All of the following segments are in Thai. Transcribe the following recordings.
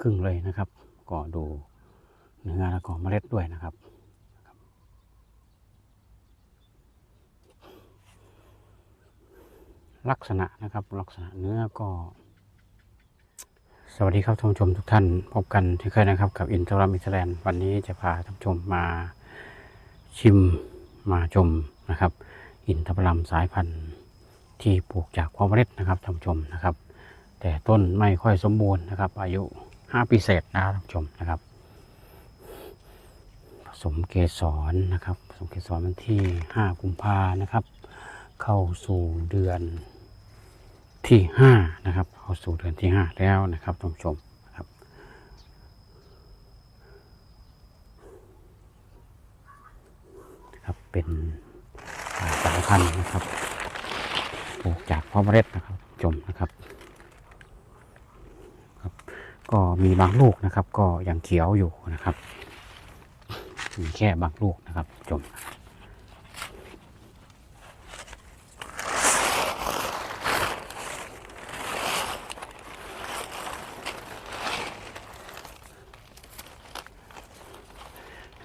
ครึ่งเลยนะครับ ก็ดูเนื้อแล้วก็เมล็ดด้วยนะครับ ลักษณะนะครับลักษณะเนื้อก็ สวัสดีครับท่านผู้ชมทุกท่านพบกันเช่นเคยนะครับ กับอินทรัมอินทแลนด์วันนี้จะพาท่านผู้ชมมาชิมมาชมนะครับ อินทผลัมสายพันธุ์ที่ปลูกจากความเมล็ดนะครับท่านผู้ชมนะครับ แต่ต้นไม่ค่อยสมบูรณ์นะครับ อายุ 5ปีเศษนะครับท่านผู้ชมนะครับ ผสมเกสรนะครับผสมเกสรวันที่5กุมภานะครับ เข้าสู่เดือนที่5นะครับ เข้าสู่เดือนที่5แล้วนะครับท่านผู้ชมนะครับครับเป็นสายพันธุ์นะครับปลูกจากพาะเมล็ดนะครับท่านผู้ชมนะครับ ก็มีบางลูกนะครับ ก็ยังเขียวอยู่นะครับ มีแค่บางลูกนะครับท่านผู้ชม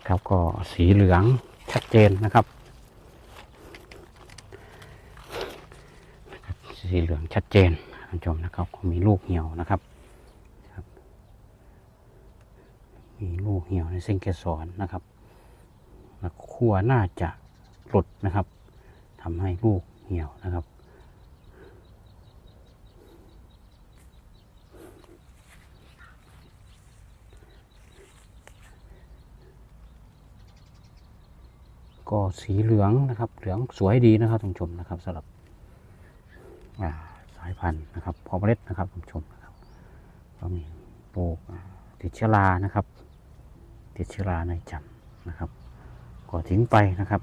ครับก็สีเหลืองชัดเจนนะครับ สีเหลืองชัดเจนท่านผู้ชมนะครับ ก็มีลูกเหี่ยวนะครับ มีลูกเหี่ยวในเส้นเกสรนะครับขั้วน่าจะหลุดนะครับทำให้ลูกเหี่ยวนะครับ ก็สีเหลืองนะครับ เหลืองสวยดีนะครับท่านผู้ชมนะครับสำหรับสายพันธุ์นะครับพอเมล็ดนะครับท่านผู้ชมนะครับก็มีปลูกติดเชื้อรานะครับ ติดเชื้อราในจันทร์นะครับ ก็ทิ้งไปนะครับ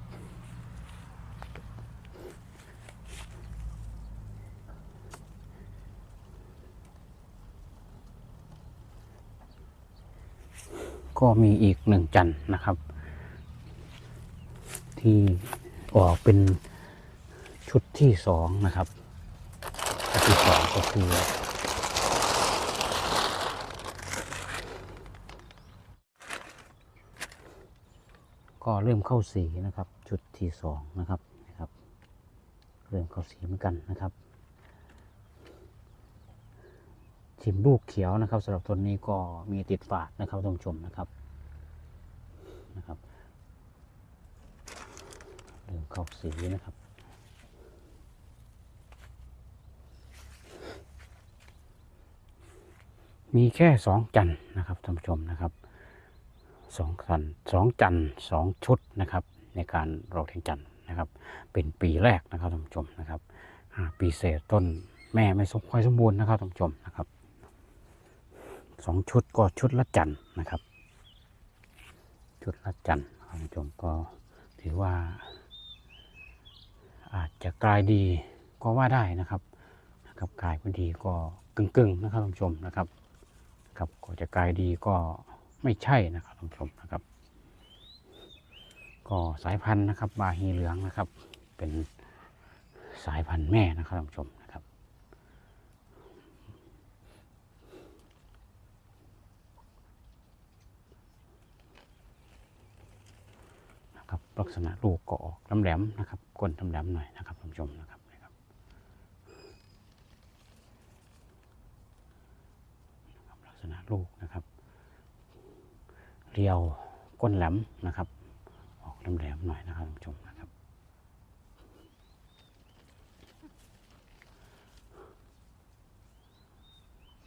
ก็มีอีกหนึ่งจันทร์นะครับ ที่ออกเป็นชุดที่สองนะครับชุดที่สองก็คือ ก็เริ่มเข้าสีนะครับชุดที่สองนะครับนะครับ เริ่มเข้าสีเหมือนกันนะครับ ชิมลูกเขียวนะครับสำหรับต้นนี้ก็มีติดฝาดนะครับท่านผู้ชมนะครับนะครับเริ่มเข้าสีนะครับมีแค่สองจันนะครับท่านผู้ชมนะครับ สองจันสองจันทร์สองชุดนะครับ ในการเราแทงจันทร์นะครับ เป็นปีแรกนะครับท่านผู้ชมนะครับปีเศษต้นแม่ไม่สมค่อยสมบูรณ์นะครับท่านผู้ชมนะครับสองชุดก็ชุดละจันทร์นะครับ ชุดละจันทร์ท่านผู้ชมก็ถือว่า อาจจะกลายดีก็ว่าได้นะครับนะครับกลายพอดีก็กึ่งๆนะครับท่านผู้ชมนะครับครับก็จะกลายดีก็ ไม่ใช่นะครับท่านผู้ชมนะครับ ก็สายพันธุ์นะครับบาฮีเหลืองนะครับ เป็นสายพันธุ์แม่นะครับท่านผู้ชมนะครับ นะครับลักษณะลูกก็ออกแหลมๆนะครับก้นแหลมๆหน่อยนะครับท่านผู้ชมนะครับนะครับลักษณะลูกนะครับ รียวก้นแหลมนะครับ ออกแหลมๆหน่อยนะครับท่านผู้ชมนะครับ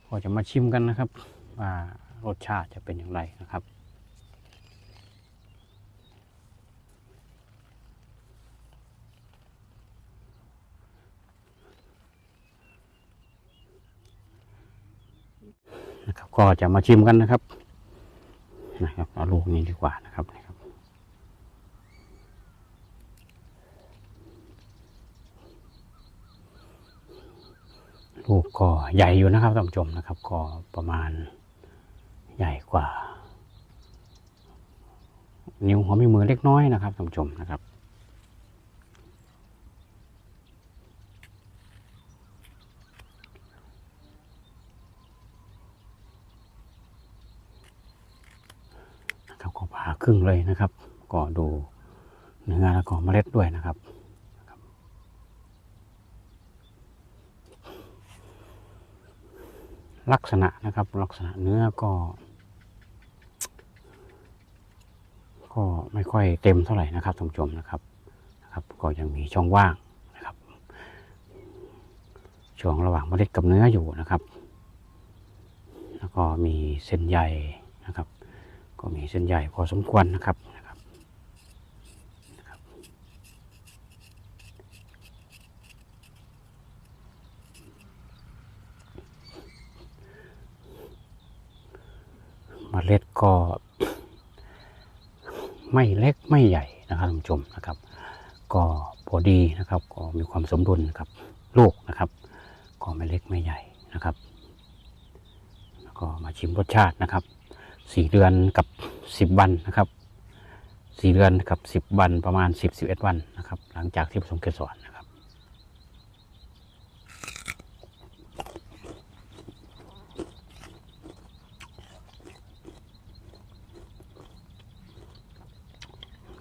ก็จะมาชิมกันนะครับว่ารสชาติจะเป็นอย่างไรนะครับนะครับก็จะมาชิมกันนะครับ กว่านะครับนะครับลูกก็ใหญ่อยู่นะครับท่านผู้ชมนะครับ ก็ประมาณใหญ่กว่า นิ้วหัวแม่มือเล็กน้อยนะครับท่านผู้ชมนะครับ ค รึ่งเลยนะครับ ก็ดูเนื้อแล้วก็เมล็ดด้วยนะครับ ลักษณะนะครับ ลักษณะเนื้อก็ ก็ไม่ค่อยเต็มเท่าไหร่นะครับท่านผู้ชมนะครับนะครับ ก็ยังมีช่องว่างนะครับ ช่วงระหว่างเมล็ดกับเนื้ออยู่นะครับ แล้วก็มีเส้นใยนะครับ ก็มีเส้นใยพอสมควรนะครับนะครับนะครับเมล็ดก็ไม่เล็กไม่ใหญ่นะครับท่านผู้ชมนะครับ ก็พอดีนะครับ ก็มีความสมดุลกับลูกนะครับ ก็ไม่เล็กไม่ใหญ่นะครับ แล้วก็มาชิมรสชาตินะครับ สี่เดือนกับสิบวันนะครับสี่เดือนกับสิบวันประมาณสิบสิบเอ็ดวันนะครับ หลังจากที่ผสมเกสรนะครับ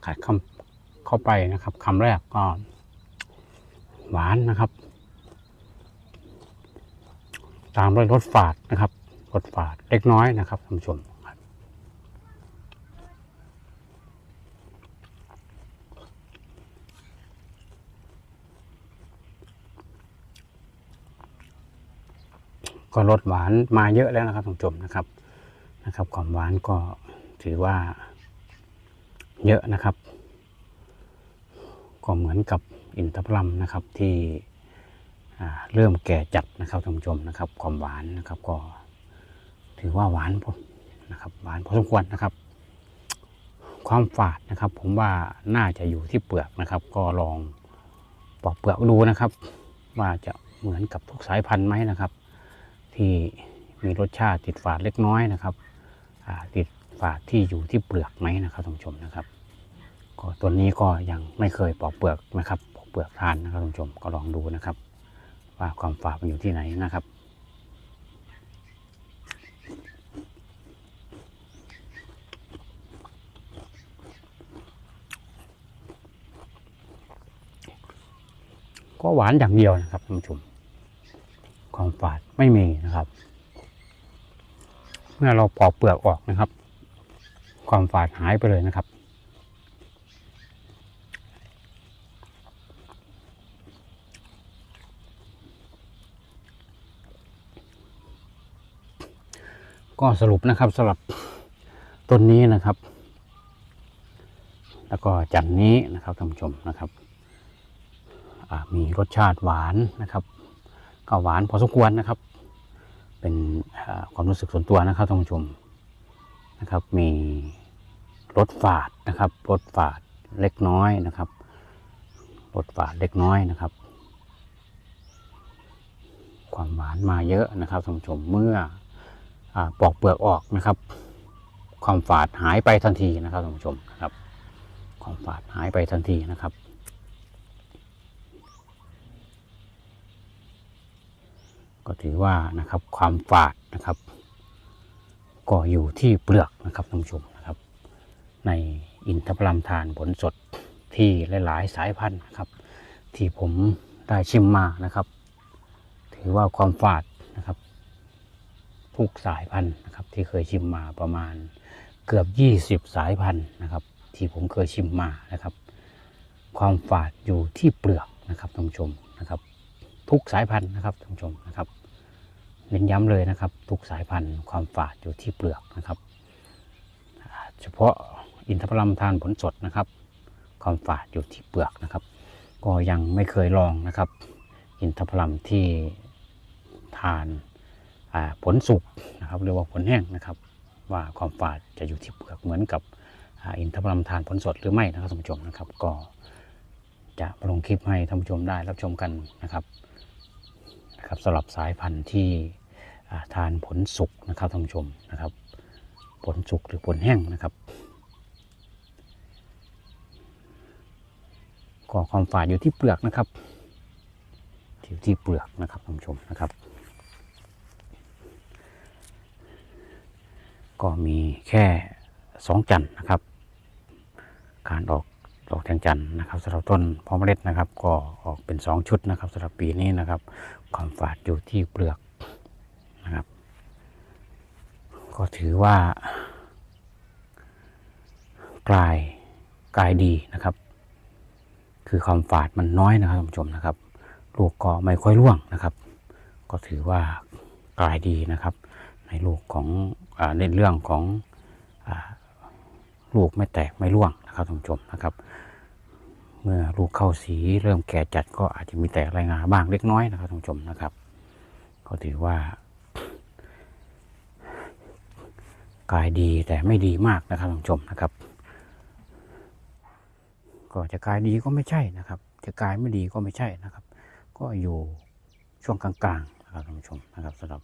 ขาดคำเข้าไปนะครับคำแรกก็หวานนะครับ ตามด้วยรสฝาดนะครับรสฝาดเล็กน้อยนะครับท่านผู้ชมครับ ก็รสหวานมาเยอะแล้วนะครับท่านผู้ชมนะครับนะครับ ความหวานก็ถือว่าเยอะนะครับ ก็เหมือนกับอินทผลัมนะครับที่เริ่มแก่จัดนะครับท่านผู้ชมนะครับ ความหวานนะครับก็ถือว่าหวานพอนะครับหวานพอสมควรนะครับ ความฝาดนะครับ ผมว่าน่าจะอยู่ที่เปลือกนะครับ ก็ลองปอกเปลือกดูนะครับ ว่าจะเหมือนกับทุกสายพันธุ์ไหมนะครับ ที่มีรสชาติติดฝาดเล็กน้อยนะครับติดฝาดที่อยู่ที่เปลือกไหมนะครับท่านผู้ชมนะครับ ก็ตัวนี้ก็ยังไม่เคยปอกเปลือกนะครับปอกเปลือกทานนะครับท่านผู้ชมก็ลองดูนะครับ ว่าความฝาดมันอยู่ที่ไหนนะครับก็หวานอย่างเดียวนะครับท่านผู้ชม ความฝาดไม่มีนะครับ เมื่อเราปอกเปลือกออกนะครับ ความฝาดหายไปเลยนะครับ ก็สรุปนะครับสำหรับต้นนี้นะครับ แล้วก็จันนี้นะครับท่านผู้ชมนะครับมีรสชาติหวานนะครับ ก็หวานพอสมควรนะครับ เป็นความรู้สึกส่วนตัวนะครับท่านผู้ชมนะครับ มีรสฝาดนะครับรสฝาดเล็กน้อยนะครับรสฝาดเล็กน้อยนะครับ ความหวานมาเยอะนะครับท่านผู้ชมเมื่ออปอกเปลือกออกนะครับ ความฝาดหายไปทันทีนะครับท่านผู้ชมนะครับ ความฝาดหายไปทันทีนะครับ ก็ถือว่านะครับความฝาดนะครับ ก็อยู่ที่เปลือกนะครับท่านผู้ชมนะครับ ในอินทผลัมทานผลสดที่หลายๆสายพันธุ์นะครับ ที่ผมได้ชิมมานะครับ ถือว่าความฝาดนะครับ ทุกสายพันธุ์นะครับ ที่เคยชิมมาประมาณเกือบ 20 สายพันธุ์นะครับ ที่ผมเคยชิมมานะครับ ความฝาดอยู่ที่เปลือกนะครับท่านผู้ชมนะครับ ทุกสายพันธุ์นะครับท่านผู้ชมนะครับ เน้นย้ำเลยนะครับ ทุกสายพันธุ์ความฝาดอยู่ที่เปลือกนะครับ เฉพาะอินทผลัมทานผลสดนะครับ ความฝาดอยู่ที่เปลือกนะครับ ก็ยังไม่เคยลองนะครับ อินทผลัมที่ทานผลสุกนะครับเรียกว่าผลแห้งนะครับ ว่าความฝาดจะอยู่ที่เปลือกเหมือนกับอินทผลัมทานผลสดหรือไม่นะครับท่านผู้ชมนะครับ ก็จะลงคลิปให้ท่านผู้ชมได้รับชมกันนะครับนะครับสำหรับสายพันธุ์ที่ ทานผลสุกนะครับท่านผู้ชมนะครับ ผลสุกหรือผลแห้งนะครับก็ความฝาดอยู่ที่เปลือกนะครับอยู่ที่เปลือกนะครับท่านผู้ชมนะครับ ก็มีแค่สองจันทร์นะครับ การออกดอกแทงจันทร์นะครับสำหรับต้นพอมเมล็ดนะครับ ก็ออกเป็นสองชุดนะครับสำหรับปีนี้นะครับ ความฝาดอยู่ที่เปลือกนะครับ ก็ถือว่ากลายกลายดีนะครับ คือความฝาดมันน้อยนะครับท่านผู้ชมนะครับ ลูกก็ไม่ค่อยร่วงนะครับ ก็ถือว่ากลายดีนะครับ ในลูกของอในเรื่องของอลูกไม่แตกไม่ร่วงนะครับท่านผู้ชมนะครับ เมื่อลูกเข้าสีเริ่มแก่จัดก็อาจจะมีแตกรายงาบ้างเล็กน้อยนะครับท่านผู้ชมนะครับ ก็ถือว่า กายดีแต่ไม่ดีมากนะครับท่านผู้ชมนะครับ ก็จะกายดีก็ไม่ใช่นะครับ จะกายไม่ดีก็ไม่ใช่นะครับ ก็อยู่ช่วงกลางๆนะครับท่านผู้ชมนะครับสำหรับ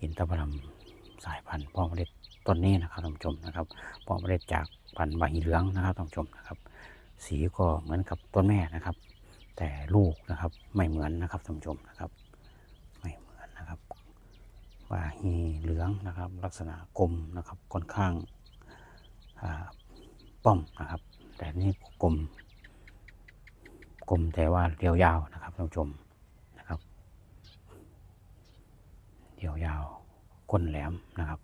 อินทผลัมสายพันธุ์พ่อเมล็ดต้นนี้นะครับท่านผู้ชมนะครับพ่อเมล็ดจากพันธุ์ใบเหลืองนะครับท่านผู้ชมนะครับ สีก็เหมือนกับต้นแม่นะครับ แต่ลูกนะครับไม่เหมือนนะครับท่านผู้ชมนะครับ ไม่เหมือนนะครับ ว่าฮีเหลืองนะครับ ลักษณะกลมนะครับค่อนข้างาป้อมนะครับ แต่นี่กลมกลมแต่ว่าเรียวยาวนะครับท่านผู้ชมนะครับเรียวยาวก้นแหลมนะครับ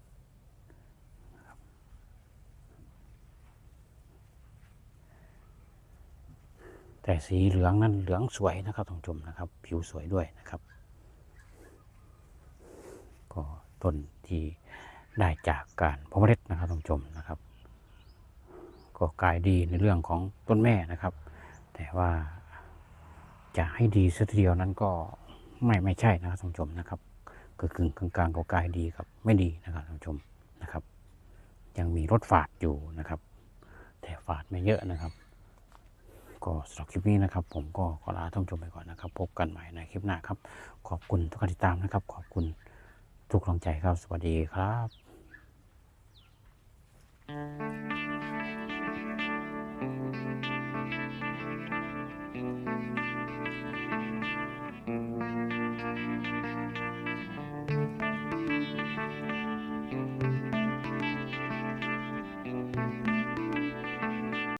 แต่สีเหลืองนั้นเหลืองสวยนะครับท่านผู้ชมนะครับ ผิวสวยด้วยนะครับ ก็ ต้นที่ได้จากการเพาะเมล็ดนะครับท่านผู้ชมนะครับ ก็กลายดีในเรื่องของต้นแม่นะครับ แต่ว่าจะให้ดีสักทีเดียวนั้นก็ไม่ไม่ใช่นะครับท่านผู้ชมนะครับคือกึ่งกลางกลางๆก็กลายดีกับไม่ดีนะครับท่านผู้ชมนะครับ ยังมีรสฝาดอยู่นะครับ แต่ฝาดไม่เยอะนะครับ ก็สำหรับคลิปนี้นะครับ ผมก็ขอลาท่านผู้ชมไปก่อนนะครับ พบกันใหม่ในคลิปหน้าครับ ขอบคุณทุกการติดตามนะครับ ขอบคุณ ทุกกำลังใจครับ สวัสดีครับ「